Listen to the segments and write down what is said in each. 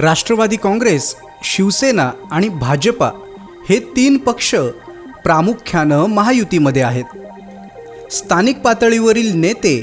राष्ट्रवादी काँग्रेस शिवसेना आणि भाजपा हे तीन पक्ष प्रामुख्यानं महायुतीमध्ये आहेत. स्थानिक पातळीवरील नेते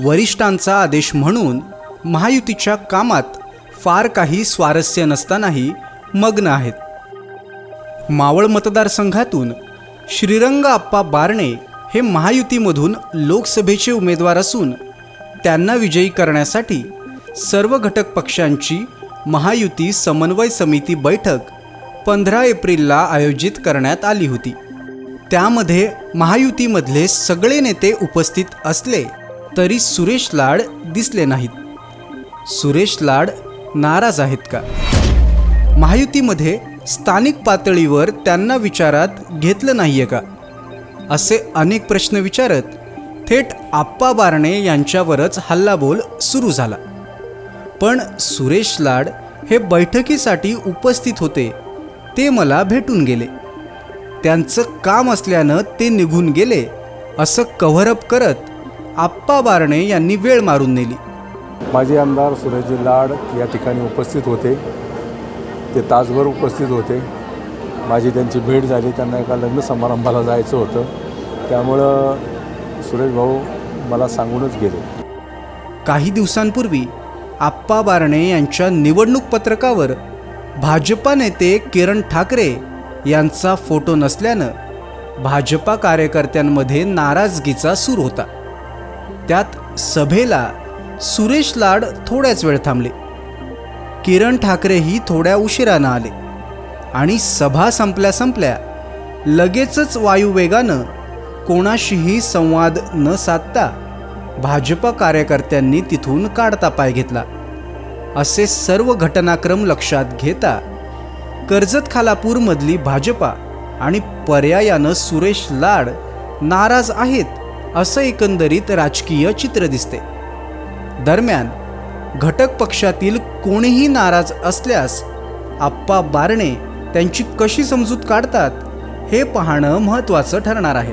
वरिष्ठांचा आदेश म्हणून महायुतीच्या कामात फार काही स्वारस्य नसतानाही मग्न आहेत. मावळ मतदारसंघातून श्रीरंग आप्पा बारणे हे महायुतीमधून लोकसभेचे उमेदवार असून त्यांना विजयी करण्यासाठी सर्व घटक पक्षांची महायुती समन्वय समिती बैठक पंधरा एप्रिलला आयोजित करण्यात आली होती. त्यामध्ये महायुतीमधले सगळे नेते उपस्थित असले तरी सुरेश लाड दिसले नाहीत. सुरेश लाड नाराज आहेत का? महायुतीमध्ये स्थानिक पातळीवर त्यांना विचारात घेतलं नाहीये का? असे अनेक प्रश्न विचारत थेट आप्पा बारणे यांच्यावरच हल्लाबोल सुरू झाला. पण सुरेश लाड हे बैठकीसाठी उपस्थित होते. ते मला भेटून गेले. त्यांचं काम असल्यानं ते निघून गेले असं कव्हरअप करत आप्पा बारणे यांनी वेळ मारून नेली. माजी आमदार सुरेशजी लाड या ठिकाणी उपस्थित होते. ते तासभर उपस्थित होते. माझी त्यांची भेट झाली त्यांना एका लग्न समारंभाला जायचं होतं. त्यामुळं सुरेश भाऊ मला सांगूनच गेले. काही दिवसांपूर्वी आप्पा बारणे यांच्या निवडणूक पत्रकावर भाजपा नेते किरण ठाकरे यांचा फोटो नसल्यानं भाजपा कार्यकर्त्यांमध्ये नाराजगीचा सूर होता. त्यात सभेला सुरेश लाड थोड्याच वेळ थांबले. किरण ठाकरेही थोड्या उशिरानं आले आणि सभा संपल्या संपल्या लगेचच वायुवेगानं कोणाशीही संवाद न साधता भाजपा कार्यकर्त्यांनी तिथून काढता पाय घेतला. असे सर्व घटनाक्रम लक्षात घेता कर्जत खालापूरमधली भाजपा आणि पर्यायानं सुरेश लाड नाराज आहेत असं एकंदरीत राजकीय चित्र दिसते. दरम्यान घटक पक्षातील कोणीही नाराज असल्यास आप्पा बारणे त्यांची कशी समजूत काढतात हे पाहणं महत्त्वाचं ठरणार आहे.